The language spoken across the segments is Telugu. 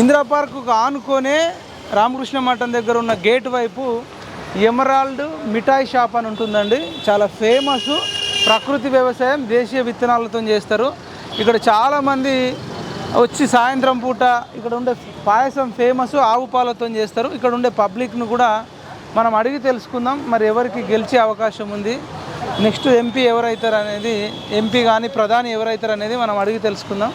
ఇందిరా పార్కు ఆనుకొనే రామకృష్ణ మఠం దగ్గర ఉన్న గేట్ వైపు ఎమరాల్డ్ మిఠాయి షాప్ అని ఉంటుందండి. చాలా ఫేమస్ ప్రకృతి వ్యవసాయం దేశీయ విత్తనాలతో చేస్తారు. ఇక్కడ చాలామంది వచ్చి సాయంత్రం పూట ఇక్కడ ఉండే పాయసం ఫేమస్ ఆవు పాలతో చేస్తారు. ఇక్కడ ఉండే పబ్లిక్ను కూడా మనం అడిగి తెలుసుకుందాం. మరి ఎవరికి గెలిచే అవకాశం ఉంది? నెక్స్ట్ ఎంపీ ఎవరైతారు అనేది ఎంపీ కానీ ప్రధాని ఎవరైతారు అనేది మనం అడిగి తెలుసుకుందాం.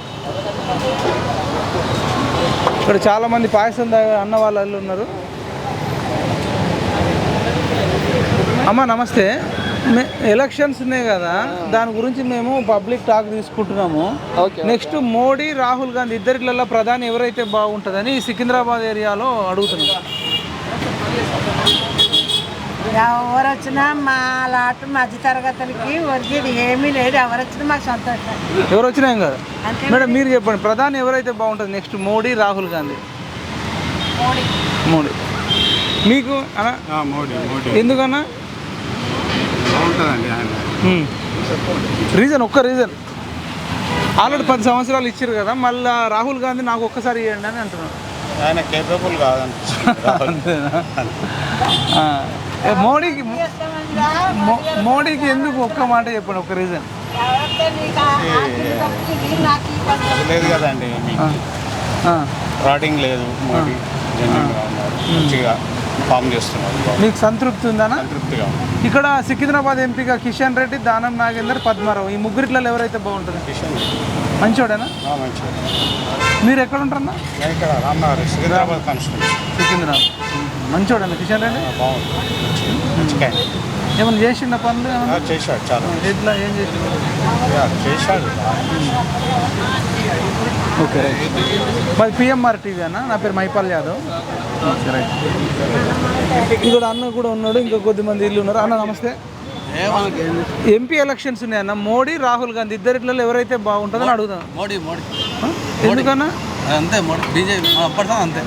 ఇక్కడ చాలా మంది పాయసం అన్న వాళ్ళు ఉన్నారు. అమ్మ నమస్తే. ఎలక్షన్స్ ఉన్నాయి కదా దాని గురించి మేము పబ్లిక్ టాక్ తీసుకుంటున్నాము. నెక్స్ట్ మోడీ రాహుల్ గాంధీ ఇద్దరిట్లలో ప్రధాని ఎవరైతే బాగుంటుందని సికింద్రాబాద్ ఏరియాలో అడుగుతున్నాం. ఎవరు వచ్చినా మా లాంటి మధ్య తరగతులకి ఒరిగేది ఏమీ లేదు. ఎవరు వచ్చినా మాకు సంతోషం ఎవరు వచ్చినా ఏం కాదు. మేడం మీరు చెప్పండి. ప్రధాని ఎవరైతే బాగుంటుంది? నెక్స్ట్ మోడీ రాహుల్ గాంధీ. మోడీ. మీకు అన్న? ఆ, మోడీ మోడీ. ఎందుకన్నా? బాగుంటుందండి ఆయన. రీజన్ ఒక్క రీజన్. ఆల్రెడీ పది సంవత్సరాలు ఇచ్చారు కదా మళ్ళీ రాహుల్ గాంధీ నాకు ఒక్కసారి ఇవ్వండి అని అంటున్నాను ఆయన కేపబుల్ ఏ, మోడీకి మోడీకి ఎందుకు ఒక్క మాట చెప్పండి ఒక్క రీజన్ లేదు కదండి. ఫ్రాడింగ్ లేదు మోడీ. మంచిగా ఫామ్ చేస్తున్నారు. బాగుంది. మీకు సంతృప్తి సంతృప్తిగా ఉంది. ఇక్కడ సికింద్రాబాద్ ఎంపీగా కిషన్ రెడ్డి దానం నాగేందర్ పద్మారావు. ఈ ముగ్గురిట్లో ఎవరైతే బాగుంటుంది? కిషన్ మంచోడేనా? మీరు ఎక్కడ ఉంటారన్నా? నేను ఇక్కడ రామ్నగర్ సికింద్రాబాద్ కాన్స్టిట్యూన్సీ సికింద్రాబాద్. మంచోడేనా కిషన్ రెడ్డి బాగుంది. మంచిగా. ఏమైనా చేసిండ పనులు? చేశాడు చాలా. ఎట్లా ఏం చేసిండు? యా, చేశాడు. ఓకే మాది పిఎంఆర్ టీవీ అన్న నా పేరు మైపాల్ యాదవ్. Okay, right. ఇక్కడ అన్న కూడా ఉన్నాడు ఇంకా కొద్దిమంది ఇల్లు ఉన్నారు. అన్న నమస్తే. ఎంపీ ఎలక్షన్స్ ఉన్నాయి అన్న మోడీ రాహుల్ గాంధీ ఇద్దరిట్లో ఎవరైతే బాగుంటుందని అడుగుతాను మోడీ మోడీ. ఎందుకన్నా? అంతే మోడీ బీజేపీ అప్పటిదా అంతే.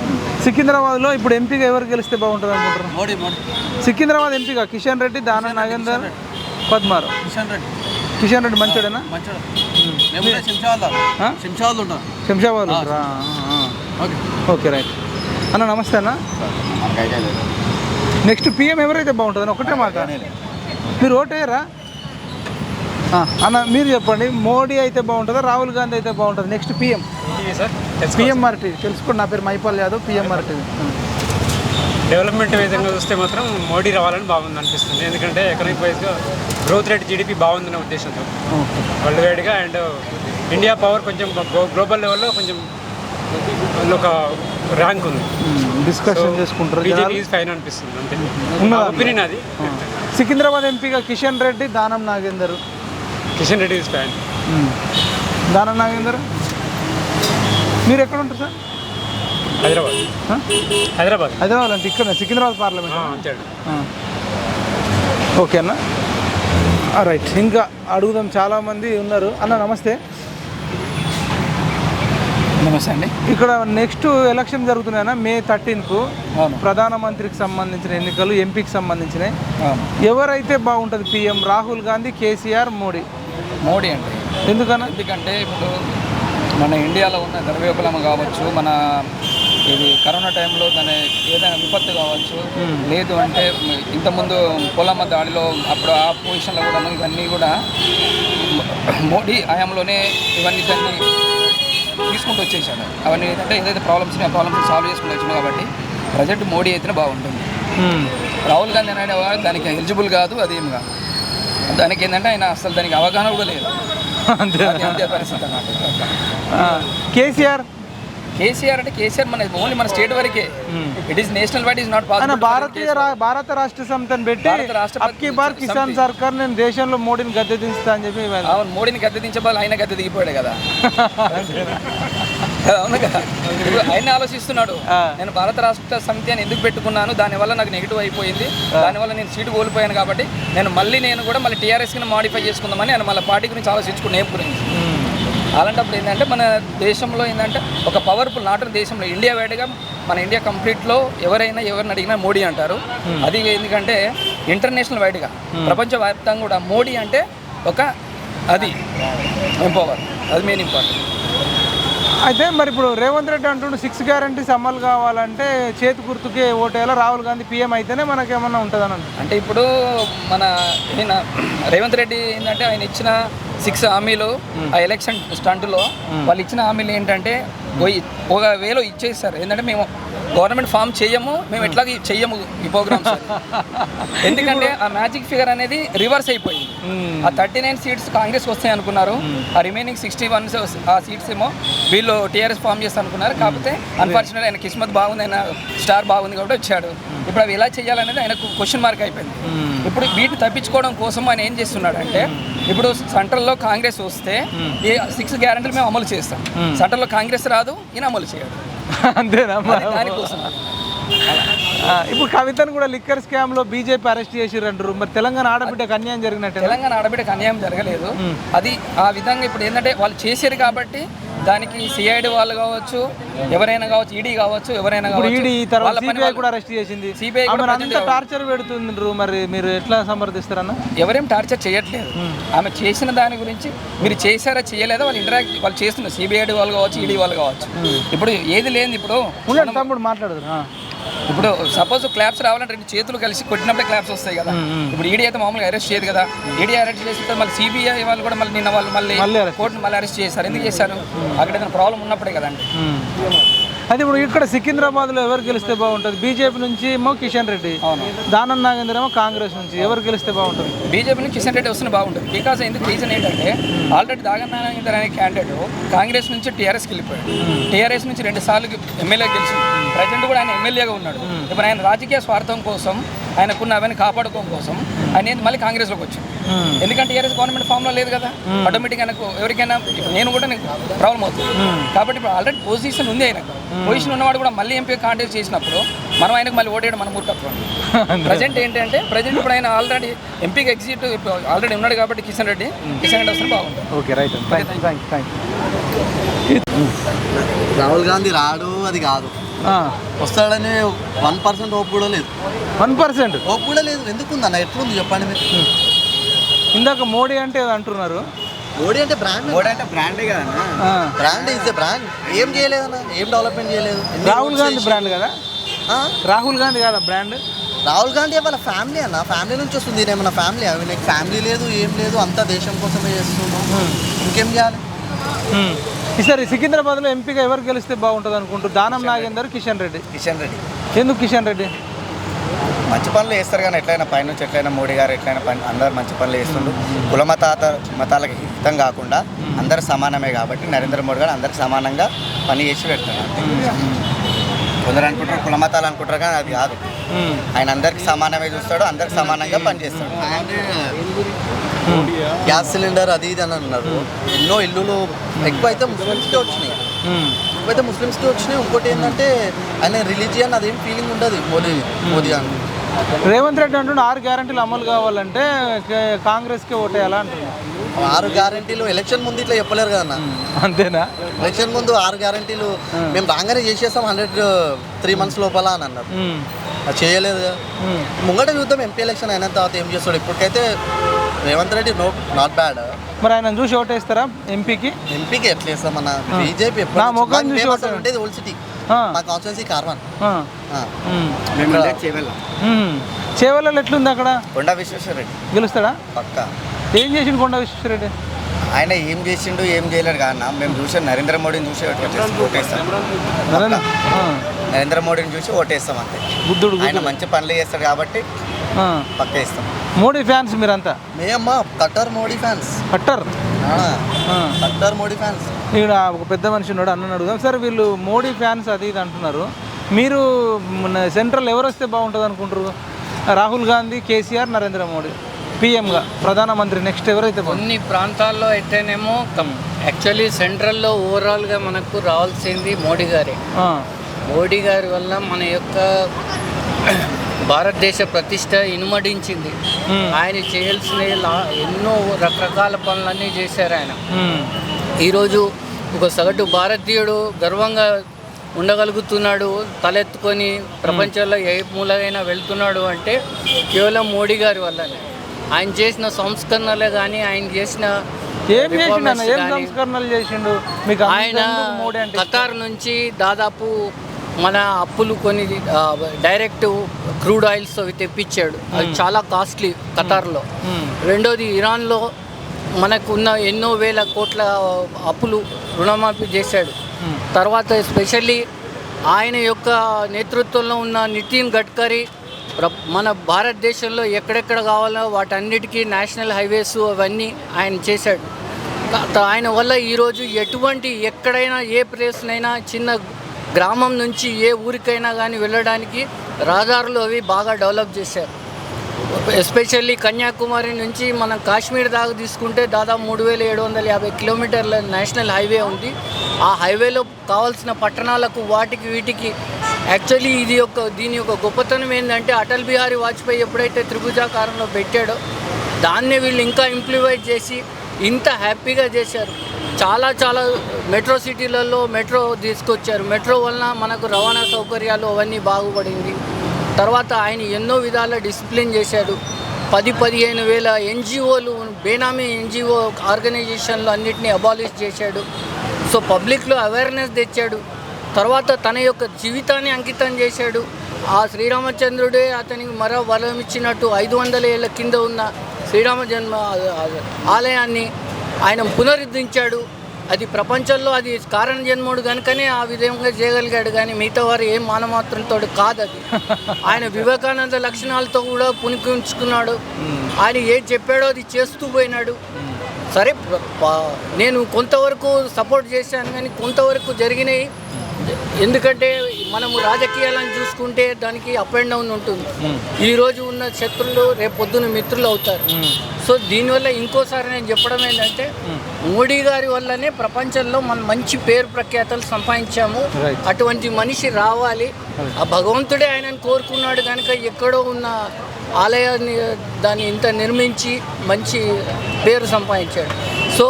సికింద్రాబాద్లో ఇప్పుడు ఎంపీగా ఎవరు గెలిస్తే బాగుంటుంది అనుకుంటారు మోడీ మోడీ. సికింద్రాబాద్ ఎంపీగా కిషన్ రెడ్డి దాన నాగేందర్ పద్మారావు. కిషన్ రెడ్డి. కిషన్ రెడ్డి మంచోడేనా? కూడా శంషాబాద్? శంషాబాద్ ఉంటాం. శంషాబాద్ ఉంటారా? ఆ, ఆ. ఓకే. Okay right. అన్న నమస్తే అన్న. నెక్స్ట్ పిఎం ఎవరైతే బాగుంటుందని ఒకటే మాట. మీరు ఓటేయరా? అన్న మీరు చెప్పండి. మోడీ అయితే బాగుంటుందా? రాహుల్ గాంధీ అయితే బాగుంటుంది? Next PM. పిఎంఆర్టీ తెలుసుకోండి నా పేరు మైపాల్ యాదవ్ పిఎంఆర్టీ. డెవలప్మెంట్ విధంగా చూస్తే మాత్రం మోడీ రావాలని బాగుంది అనిపిస్తుంది. ఎందుకంటే ఎకనామిక్ వైజ్గా గ్రోత్ రేట్ జీడిపి బాగుందనే ఉద్దేశంతో. వరల్డ్ వైడ్గా అండ్ ఇండియా పవర్ కొంచెం గ్లో- గ్లోబల్ లెవెల్లో కొంచెం ఒక ర్యాంక్ ఉంది. డిస్కషన్ చేసుకుంటారు బీజేపీ ఫైన్ అనిపిస్తుంది అంతే? ఒపీనియన్ అది. సికింద్రాబాద్ ఎంపీగా Kishan Reddy Danam Nagender. Kishan Reddy is fine Danam Nagender? మీరు ఎక్కడ ఉంటారు సార్? హైదరాబాద్? హైదరాబాద్. హైదరాబాద్ అంటే ఇక్కడ సికింద్రాబాద్ పార్లమెంట్. ఓకే అన్న. రైట్ ఇంకా అడుగుదాం చాలామంది ఉన్నారు. అన్న నమస్తే. నమస్తే అండి. ఇక్కడ నెక్స్ట్ ఎలక్షన్ జరుగుతున్నాయన్న మే థర్టీన్కు. ప్రధానమంత్రికి సంబంధించిన ఎన్నికలు ఎంపీకి సంబంధించినవి. ఎవరైతే బాగుంటుంది పిఎం? రాహుల్ గాంధీ కేసీఆర్ మోడీ. మోడీ అండి. ఎందుకన్నా? ఎందుకంటే ఇప్పుడు మన ఇండియాలో ఉన్న ద్రవ్యోపలమ కావచ్చు మన ఇది కరోనా టైంలో దాని ఏదైనా విపత్తు కావచ్చు లేదు అంటే ఇంతకుముందు పొలమ్మ దాడిలో అప్పుడు ఆ పొజిషన్లో కూడా ఇవన్నీ కూడా మోడీ హయాంలోనే ఇవన్నీ దాన్ని తీసుకుంటూ వచ్చేసాడు. అవన్నీ ఏంటంటే ఏదైతే ప్రాబ్లమ్స్ ఆ ప్రాబ్లమ్స్ సాల్వ్ చేసుకుంటూ వచ్చినాయి కాబట్టి ప్రజెంట్ మోడీ అయితేనే బాగుంటుంది. రాహుల్ గాంధీ అనేవాడు దానికి ఎలిజిబుల్ కాదు అదేం కాదు. దానికి ఏంటంటే ఆయన అసలు దానికి అవగాహన కూడా లేదు. అంతే. అది అంతే పరిస్థితి అన్నమాట ఆ, కేసీఆర్? కేసీఆర్ అంటే కేసీఆర్ మన ఓన్లీ మన స్టేట్ వరకే. It is national wide is not possible Bharatiya Bharat Rashtra సమితిని పెట్టి అబ్కి బార్ కిసాన్ సర్కార్ నేను దేశంలో మోడీని గద్దె దించుతా అని చెప్పి. అవును మోడీని గద్దె దించబాలి ఆయన గద్దె దిగిపోయాడు కదా, అవును కదా? ఇప్పుడు ఆయన ఆలోచిస్తున్నాడు. నేను భారత రాష్ట్ర సమితి అని ఎందుకు పెట్టుకున్నాను? దానివల్ల నాకు నెగిటివ్ అయిపోయింది. దానివల్ల నేను సీటు కోల్పోయాను కాబట్టి నేను మళ్ళీ నేను కూడా మళ్ళీ టీఆర్ఎస్కి మాడిఫై చేసుకుందామని ఆయన మళ్ళీ పార్టీ గురించి ఆలోచించుకుని ఏం గురించి అలాంటప్పుడు ఏంటంటే మన దేశంలో ఏంటంటే ఒక పవర్ఫుల్ నాట్ దేశంలో ఇండియా వైడ్గా మన ఇండియా కంప్లీట్లో ఎవరైనా ఎవరిని అడిగినా మోడీ అంటారు. అది ఎందుకంటే ఇంటర్నేషనల్ వైడ్గా. ప్రపంచ వ్యాప్తంగా కూడా మోడీ అంటే ఒక అది ఎంపవర్ అది మెయిన్ ఇంపార్టెంట్ అయితే మరి ఇప్పుడు రేవంత్ రెడ్డి అంటుండు సిక్స్ గ్యారంటీస్ అమలు కావాలంటే చేతి గుర్తుకే ఓటేయాలి? రాహుల్ గాంధీ పీఎం అయితేనే మనకేమన్నా ఉంటుందని అంటే ఇప్పుడు మన ఈయన రేవంత్ రెడ్డి ఏంటంటే ఆయన ఇచ్చిన సిక్స్ హామీలు ఆ ఎలక్షన్ స్టంట్లో వాళ్ళు ఇచ్చిన హామీలు ఏంటంటే పోయి ఒక వేలో ఇచ్చేస్తారు ఏంటంటే మేము గవర్నమెంట్ ఫామ్ చేయము మేము ఎట్లా చెయ్యము ఈ ప్రోగ్రామ్స్. ఎందుకంటే ఆ మ్యాజిక్ ఫిగర్ అనేది రివర్స్ అయిపోయింది. ఆ థర్టీ నైన్ సీట్స్ కాంగ్రెస్ వస్తాయి అనుకున్నారు. ఆ రిమైనింగ్ సిక్స్టీ వన్ ఆ సీట్స్ ఏమో వీళ్ళు టీఆర్ఎస్ ఫామ్ చేస్తారు అనుకున్నారు. కాకపోతే అన్ఫార్చునేట్ ఆయన కిస్మత్ బాగుంది ఆయన స్టార్ బాగుంది కాబట్టి వచ్చాడు. ఇప్పుడు అవి ఎలా చేయాలనేది ఆయనకు క్వశ్చన్ మార్క్ అయిపోయింది. ఇప్పుడు వీటిని తప్పించుకోవడం కోసం ఆయన ఏం చేస్తున్నాడు అంటే ఇప్పుడు సెంట్రల్లో కాంగ్రెస్ వస్తే ఈ సిక్స్ గ్యారెంటీలు మేము అమలు చేస్తాం. సెంట్రల్లో కాంగ్రెస్ రాదు ఈయన అమలు చేయడు. అంతేనా? దానికోసం. ఇప్పుడు కవితను కూడా లిక్కర్ స్కామ్లో బీజేపీ అరెస్ట్ చేసిర్రు అంటారు మరి తెలంగాణ ఆడబిడ్డకు అన్యాయం జరిగినట్టే తెలంగాణ ఆడబిడ్డకు అన్యాయం జరగలేదు. అది ఆ విధంగా ఇప్పుడు ఏంటంటే వాళ్ళు చేశారు కాబట్టి దానికి సిఐడి వాళ్ళు కావచ్చు ఎవరైనా కావచ్చు ఈడీ కావచ్చు ఎవరైనా ఇప్పుడు కావచ్చు అంత టార్చర్ పెడుతుండ్రు మరి మీరు ఎట్లా సమర్థిస్తారన్న? ఎవరేం టార్చర్ చేయట్లేదు. ఆమె చేసిన దాని గురించి మీరు చేశారా చేయలేదా? వాళ్ళు ఇంటరాక్ట్ వాళ్ళు చేస్తున్నారు సిబిఐడి వాళ్ళు కావచ్చు ఈడీ వాళ్ళు కావచ్చు. ఇప్పుడు ఏది లేని ఇప్పుడు తమ్ముడు మాట్లాడదు. ఇప్పుడు సపోజ్ క్లాప్స్ రావాలంటే రెండు చేతులు కలిసి కొట్టినప్పుడే క్లాప్స్ వస్తాయి కదా. ఇప్పుడు ఈడీ అయితే మామూలుగా అరెస్ట్ చేయదు కదా. ఈడీ అరెస్ట్ చేస్తే మళ్ళీ సిబిఐ వాళ్ళు కూడా మళ్ళీ నిన్న వాళ్ళు మళ్ళీ కోర్టును మళ్ళీ అరెస్ట్ చేశారు ఎందుకు చేశారు అక్కడ ఏదైనా ప్రాబ్లం ఉన్నప్పుడే కదండి. అయితే ఇప్పుడు ఇక్కడ సికింద్రాబాద్లో ఎవరు గెలిస్తే బాగుంటుంది? బీజేపీ నుంచి ఏమో కిషన్ రెడ్డి. దానం నాగేంద్ర ఏమో కాంగ్రెస్ నుంచి. ఎవరు గెలిస్తే బాగుంటుంది? బీజేపీ నుంచి కిషన్ రెడ్డి వస్తున్న బాగుంటుంది. బికాస్ ఎందుకు రీజన్ ఏంటంటే ఆల్రెడీ దాగనారాయణ అనే క్యాండిడేట్ కాంగ్రెస్ నుంచి టీఆర్ఎస్కి వెళ్ళిపోయాడు. టీఆర్ఎస్ నుంచి రెండు సార్లు ఎమ్మెల్యే గెలిచింది. ప్రజెంట్ కూడా ఆయన ఎమ్మెల్యేగా ఉన్నాడు. ఇప్పుడు ఆయన రాజకీయ స్వార్థం కోసం ఆయనకున్న అవన్నీ కాపాడుకోవడం కోసం ఆయన ఏంది మళ్ళీ కాంగ్రెస్లోకి వచ్చాడు. ఎందుకంటే టీఆర్ఎస్ గవర్నమెంట్ ఫామ్లో లేదు కదా. ఆటోమేటిక్ ఆయనకు ఎవరికైనా నేను కూడా నీకు ప్రాబ్లం అవుతుంది. కాబట్టి ఇప్పుడు ఆల్రెడీ పొజిషన్ ఉంది ఆయనకు. పొజిషన్ ఉన్నవాడు కూడా మళ్ళీ ఎంపీ కాంటాక్ట్ చేసినప్పుడు మనం ఆయనకు మళ్ళీ ఓటేయడం మన మూర్ఖత్వం. ప్రజెంట్ ఏంటంటే ప్రజెంట్ ఇప్పుడు ఆయన ఆల్రెడీ ఎంపీకి ఎగ్జిట్ ఆల్రెడీ ఉన్నాడు కాబట్టి కిషన్ రెడ్డి కిషన్ రెడ్డి వస్తే బాగుంటుంది. Okay right thank you thank you Rahul Gandhi రాడు అది కాదు. వస్తాడని వన్ పర్సెంట్ ఓపు కూడా లేదు. One percent? ఓపు కూడా లేదు. ఎందుకు ఉందన్న ఎట్లుంది చెప్పండి మీరు. ఇందాక మోడీ అంటే అంటున్నారు. మోడీ అంటే బ్రాండ్ మోడీ అంటే బ్రాండే ఆ. బ్రాండ్ ఇస్ ద బ్రాండ్ ఏం చేయలేదన్న ఏం డెవలప్మెంట్ చేయలేదు. రాహుల్ గాంధీ బ్రాండ్ కదా? ఆ? రాహుల్ గాంధీ కదా బ్రాండ్ రాహుల్ గాంధీ వాళ్ళ ఫ్యామిలీ అన్న. ఫ్యామిలీ నుంచి వస్తుంది ఏమన్నా ఫ్యామిలీ అవి నీకు ఫ్యామిలీ లేదు ఏం లేదు అంతా దేశం కోసమే చేస్తున్నాం. ఇంకేం చేయాలి? ఈసారి సికింద్రాబాద్లో ఎంపీగా ఎవరు గెలిస్తే బాగుంటుంది అనుకుంటారు దానం నాగేందర్ కిషన్ రెడ్డి. కిషన్ రెడ్డి. ఎందుకు కిషన్ రెడ్డి? మంచి పనులు చేస్తారు కానీ ఎట్లయినా పైనుంచి ఎట్లయినా మోడీ గారు ఎట్లయినా పని అందరు మంచి పనులు చేస్తుండ్రు కుల మతాత మతాలకు హితం కాకుండా అందరు సమానమే కాబట్టి నరేంద్ర మోడీ గారు అందరికి సమానంగా పని చేసి పెడతారు. కొందరు అనుకుంటారు కుల మతాలు అనుకుంటారు కానీ అది కాదు. ఆయన అందరికి సమానమే చూస్తాడు అందరికి సమానంగా పనిచేస్తాడు. గ్యాస్ సిలిండర్ అది ఇది అని అన్నారు. ఎన్నో ఇల్లులు ఎక్కువ అయితే ముస్లిమ్స్కే వచ్చినాయి. ఎక్కువైతే ముస్లిమ్స్కి వచ్చినాయి. ఇంకోటి ఏంటంటే ఆయన రిలీజియన్ అదేం ఫీలింగ్ ఉండదు మోదీ మోదీ అని రేవంత్ రెడ్డి అంటుండే ఆరు గ్యారంటీలు అమలు కావాలంటే కే- కాంగ్రెస్కే ఓటేయాలా అంటున్నాడు. ఆరు గ్యారంటీలు ఎలక్షన్ ముందు ఇట్లా చెప్పలేరు కదన్న. అంతేనా? ఎలక్షన్ ముందు ఆరు గ్యారంటీలు మేము. రాగానే చేసేస్తాం హండ్రెడ్ త్రీ మంత్స్ లోపల అని అన్నారు. అది చేయలేదు కదా. ముంగట చూద్దాం ఎంపీ ఎలక్షన్ అయిన తర్వాత ఏం చేస్తాడు. ఇప్పటికైతే Revanth Reddy no not bad మరి ఆయన చూసి ఓటేస్తారా ఎంపీకి ఎంపీకి ఎట్లా వేస్తాం మన బీజేపీ నా ముఖం చూసి ఓటు- ఉండేది ఓల్డ్ సిటీ ఆ. మా కాన్స్టిట్యున్సీ కార్వాన్ ఆ. ఉమ్. ఉమ్. చేవలలో ఎట్లుంది అక్కడ? కొండ విశ్వేశ్వర రెడ్డి. గెలుస్తాడా? పక్క. ఏం చేసిండు కొండ విశ్వేశ్వరరెడ్డి ఆయన ఏం చేసిండు ఏం చేయలేడు కాదన్న మేము చూసాం నరేంద్ర మోడీని చూసి ఓటేస్తాం నరేంద్ర ఆ. నరేంద్ర మోడీని చూసి ఓటేస్తాం అంతే. బుద్ధుడు ఆయన మంచి పనులు చేస్తాడు కాబట్టి ఆ. పక్క ఇస్తాం. మోడీ ఫ్యాన్స్ మీరంతా? మేమమ్మా కట్టర్ మోడీ ఫ్యాన్స్. కట్టర్? ఆ. కట్టర్ మోడీ ఫ్యాన్స్. ఇక్కడ ఒక పెద్ద మనిషి ఉన్నాడు అన్న అడుగుదాం. సార్ వీళ్ళు మోడీ ఫ్యాన్స్ అది ఇది అంటున్నారు. మీరు సెంట్రల్ ఎవరు వస్తే బాగుంటుంది అనుకుంటారు? రాహుల్ గాంధీ కేసీఆర్ నరేంద్ర మోడీ. పిఎంగా ప్రధానమంత్రి నెక్స్ట్ ఎవరైతే కొన్ని ప్రాంతాల్లో అయితేనేమో యాక్చువల్లీ సెంట్రల్లో ఓవరాల్గా మనకు రావాల్సింది మోడీ గారే. ఆ. మోడీ గారి వల్ల మన యొక్క భారతదేశ ప్రతిష్ట ఇనుమడించింది. ఆయన చేయాల్సిన ఎన్నో రకరకాల పనులన్నీ చేశారు ఆయన. ఈరోజు ఒక సగటు భారతీయుడు గర్వంగా ఉండగలుగుతున్నాడు తలెత్తుకొని ప్రపంచంలో ఏ మూలగైనా వెళ్తున్నాడు అంటే కేవలం మోడీ గారి వల్లనే ఆయన చేసిన సంస్కరణలే కానీ ఆయన చేసిన ఏం చేసిండు అన్న ఏం కానీ సంస్కరణలు చేసిండు మీకు ఆయన? ఖతార్ నుంచి దాదాపు మన అప్పులు కొని ఆ, డైరెక్ట్ క్రూడ్ ఆయిల్స్ అవి తెప్పించాడు. అది చాలా కాస్ట్లీ ఖతార్లో. రెండోది ఇరాన్లో మనకున్న ఎన్నో వేల కోట్ల అప్పులు రుణమాఫీ చేశాడు. తర్వాత ఎస్పెషల్లీ ఆయన యొక్క నేతృత్వంలో ఉన్న నితిన్ గడ్కరీ మన భారతదేశంలో ఎక్కడెక్కడ కావాలో వాటన్నిటికీ నేషనల్ హైవేస్ అవన్నీ ఆయన చేశాడు. ఆయన వల్ల ఈరోజు ఎటువంటి ఎక్కడైనా ఏ ప్లేస్నైనా చిన్న గ్రామం నుంచి ఏ ఊరికైనా కానీ వెళ్ళడానికి రహదారులు అవి బాగా డెవలప్ చేశారు. ఎస్పెషల్లీ కన్యాకుమారి నుంచి మనం కాశ్మీర్ దాకా తీసుకుంటే దాదాపు మూడు వేల ఏడు వందల యాభై కిలోమీటర్ల నేషనల్ హైవే ఉంది. ఆ హైవేలో కావాల్సిన పట్టణాలకు వాటికి వీటికి యాక్చువల్లీ ఇది ఒక దీని యొక్క గొప్పతనం ఏంటంటే అటల్ బిహారీ వాజ్పేయి ఎప్పుడైతే త్రిభుజాకారంలో పెట్టాడో దాన్నే వీళ్ళు ఇంకా ఇంప్లిమెంట్ చేసి ఇంత హ్యాపీగా చేశారు. చాలా చాలా మెట్రో సిటీలలో మెట్రో తీసుకొచ్చారు. మెట్రో వలన మనకు రవాణా సౌకర్యాలు అవన్నీ బాగుపడింది. తర్వాత ఆయన ఎన్నో విధాల డిసిప్లిన్ చేశాడు. పది పదిహేను వేల ఎన్జిఓలు బేనామీ ఎన్జిఓ ఆర్గనైజేషన్లు అన్నిటినీ అబాలిష్ చేశాడు. సో పబ్లిక్లో అవేర్నెస్ తెచ్చాడు. తర్వాత తన యొక్క జీవితాన్ని అంకితం చేశాడు. ఆ శ్రీరామచంద్రుడే అతనికి మరో వరం ఇచ్చినట్టు ఐదు వందల ఏళ్ళ కింద ఉన్న శ్రీరామ జన్మ ఆలయాన్ని ఆయన పునరుద్ధరించాడు. అది ప్రపంచంలో అది కారణ జన్ముడు కనుకనే ఆ విధంగా చేయగలిగాడు కానీ మిగతా వారు ఏం మానమాత్రంతో కాదు అది ఆయన వివేకానంద లక్షణాలతో కూడా పునికించుకున్నాడు ఆయన ఏం చెప్పాడో అది చేస్తూ పోయినాడు. సరే నేను కొంతవరకు సపోర్ట్ చేశాను కానీ కొంతవరకు జరిగినాయి. ఎందుకంటే మనము రాజకీయాలను చూసుకుంటే దానికి అప్ అండ్ డౌన్ ఉంటుంది. ఈరోజు ఉన్న శత్రులు రేపు పొద్దున మిత్రులు అవుతారు. సో దీనివల్ల ఇంకోసారి నేను చెప్పడం ఏంటంటే మోడీ గారి వల్లనే ప్రపంచంలో మనం మంచి పేరు ప్రఖ్యాతలు సంపాదించాము. అటువంటి మనిషి రావాలి. ఆ భగవంతుడే ఆయనను కోరుకున్నాడు కనుక ఎక్కడో ఉన్న ఆలయాన్ని దాన్ని ఇంత నిర్మించి మంచి పేరు సంపాదించాడు. So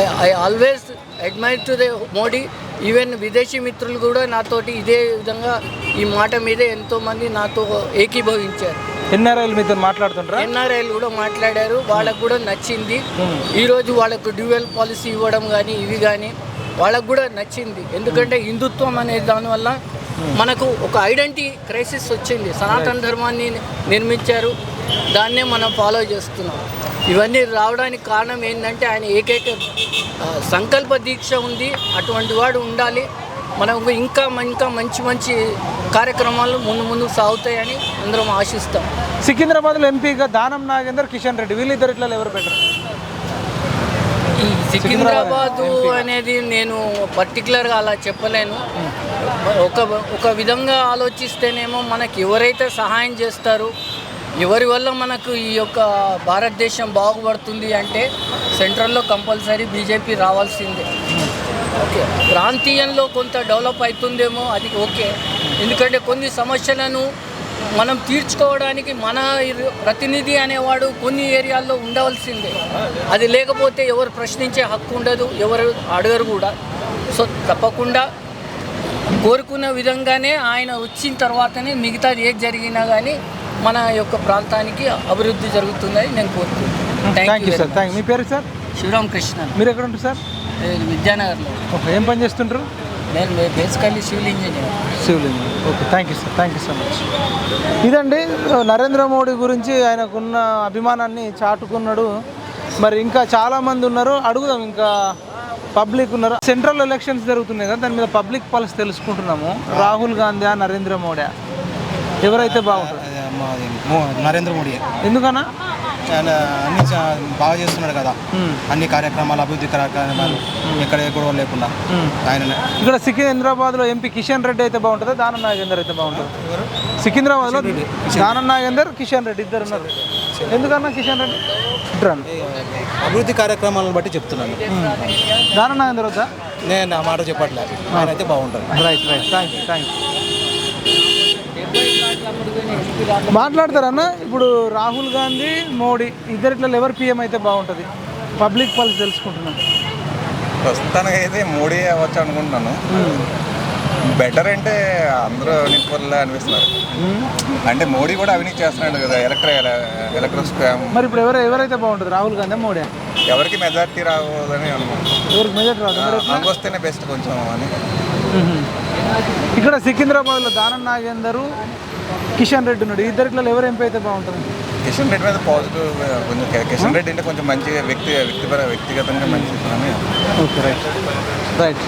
I I always admire to the Modi even విదేశీ మిత్రులు కూడా నాతోటి ఇదే విధంగా ఈ మాట మీదే ఎంతోమంది నాతో ఏకీభవించారు. ఎన్ఆర్ఐలు మీతో మాట్లాడుతుంటారా ఎన్ఆర్ఐలు కూడా మాట్లాడారు. వాళ్ళకు కూడా నచ్చింది. ఈరోజు వాళ్ళకు డ్యూయల్ పాలసీ ఇవ్వడం కానీ ఇవి కానీ వాళ్ళకు కూడా నచ్చింది. ఎందుకంటే హిందుత్వం అనే దానివల్ల మనకు ఒక ఐడెంటిటీ క్రైసిస్ వచ్చింది. సనాతన ధర్మాన్ని నిర్మించారు. దాన్నే మనం ఫాలో చేస్తున్నాం. ఇవన్నీ రావడానికి కారణం ఏంటంటే ఆయన ఏకైక సంకల్ప దీక్ష ఉంది. అటువంటి వాడు ఉండాలి. మనకు ఇంకా ఇంకా మంచి మంచి కార్యక్రమాలు ముందు ముందుకు సాగుతాయని అందరం ఆశిస్తాం. సికింద్రాబాద్లో ఎంపీగా దానం నాగేందర్ కిషన్ రెడ్డి. వీళ్ళిద్దరు ఇట్లా ఎవరు బెటర్ ఈ సికింద్రాబాదు అనేది నేను పర్టికులర్గా అలా చెప్పలేను. ఒక ఒక విధంగా ఆలోచిస్తేనేమో మనకి ఎవరైతే సహాయం చేస్తారు ఎవరి వల్ల మనకు ఈ యొక్క భారతదేశం బాగుపడుతుంది అంటే సెంట్రల్లో కంపల్సరీ బీజేపీ రావాల్సిందే. ఓకే. ప్రాంతీయంలో కొంత డెవలప్ అవుతుందేమో అది ఓకే. ఎందుకంటే కొన్ని సమస్యలను మనం తీర్చుకోవడానికి మన ప్రతినిధి అనేవాడు కొన్ని ఏరియాల్లో ఉండవలసిందే. అది లేకపోతే ఎవరు ప్రశ్నించే హక్కు ఉండదు ఎవరు అడగరు కూడా. సో తప్పకుండా కోరుకున్న విధంగానే ఆయన వచ్చిన తర్వాతనే మిగతాది ఏది జరిగినా కానీ మన యొక్క ప్రాంతానికి అభివృద్ధి జరుగుతుందని నేను కోరుకుంటున్నాను. థ్యాంక్ యూ సార్ థ్యాంక్ మీ పేరు సార్ శివరామ్ కృష్ణ మీరు ఎక్కడ ఉంటారు సార్ విద్యానగర్లో. ఓకే ఏం పని చేస్తుంటారు? నేను basically civil engineer. Civil okay thank you sir thank you so much ఇదండి నరేంద్ర మోడీ గురించి ఆయనకున్న అభిమానాన్ని చాటుకున్నాడు. మరి ఇంకా చాలామంది ఉన్నారు. అడుగుదాం ఇంకా పబ్లిక్ ఉన్నారు. సెంట్రల్ ఎలక్షన్స్ జరుగుతున్నాయి కదా దాని మీద పబ్లిక్ పల్స్ తెలుసుకుంటున్నాము. రాహుల్ గాంధీ నరేంద్ర మోడీ ఎవరైతే బాగుంటుంది మాది నరేంద్ర మోడీ. ఎందుకన్నా? ఆయన అన్ని బాగా చేస్తున్నాడు కదా. అన్ని కార్యక్రమాలు అభివృద్ధి కార్యక్రమాలు ఎక్కడ గొడవ లేకుండా మ్మ్. ఆయన ఇక్కడ సికింద్రాబాద్లో ఎంపీ కిషన్ రెడ్డి అయితే బాగుంటుందా? దానం నాగేందర్ అయితే బాగుంటుంది? సికింద్రాబాద్లో దానం నాగేందర్ కిషన్ రెడ్డి ఇద్దరు ఉన్నారు. ఎందుకన్నా కిషన్ రెడ్డి. అభివృద్ధి కార్యక్రమాలను బట్టి చెప్తున్నాను. దానం నాగేందర్ వద్దా? నేను ఆ మాట చెప్పట్లేదు ఆయన అయితే బాగుంటాడు right right. Thank you thank you మాట్లాడతారన్న ఇప్పుడు రాహుల్ గాంధీ మోడీ ఇద్దరిట్లో ఎవరు పిఎం అయితే బాగుంటుంది? పబ్లిక్ పాలసీ తెలుసుకుంటున్నాను ప్రస్తుతానికి అయితే మోడీ అవ్వచ్చు అనుకుంటున్నాను. బెటర్ అంటే అందరూ అవినీతి వల్ల అనిపిస్తున్నారు అంటే మోడీ కూడా అవినీతి చేస్తున్నాడు కదా ఎలక్ట్ర ఎలక్ట్రల్ స్కామ్. మరి ఇప్పుడు ఎవరు ఎవరైతే బాగుంటుంది రాహుల్ గాంధీ మోడీ? ఎవరికి మెజార్టీ రావదని అనుకుంటున్నాను. ఎట్లా? అందుకొస్తేనే బెస్ట్ కొంచెం అని. ఇక్కడ సికింద్రాబాద్లో దానం నాగేందరు కిషన్ రెడ్డి ఉన్నాడు. ఇద్దరిలో ఎవరు ఎంపీ అయితే బాగుంటుంది? కిషన్ రెడ్డి మీద పాజిటివ్ కొంచెం కిషన్ రెడ్డి అంటే కొంచెం మంచిగా వ్యక్తి వ్యక్తిపర వ్యక్తిగతంగా మంచి ఓకే రైట్. రైట్.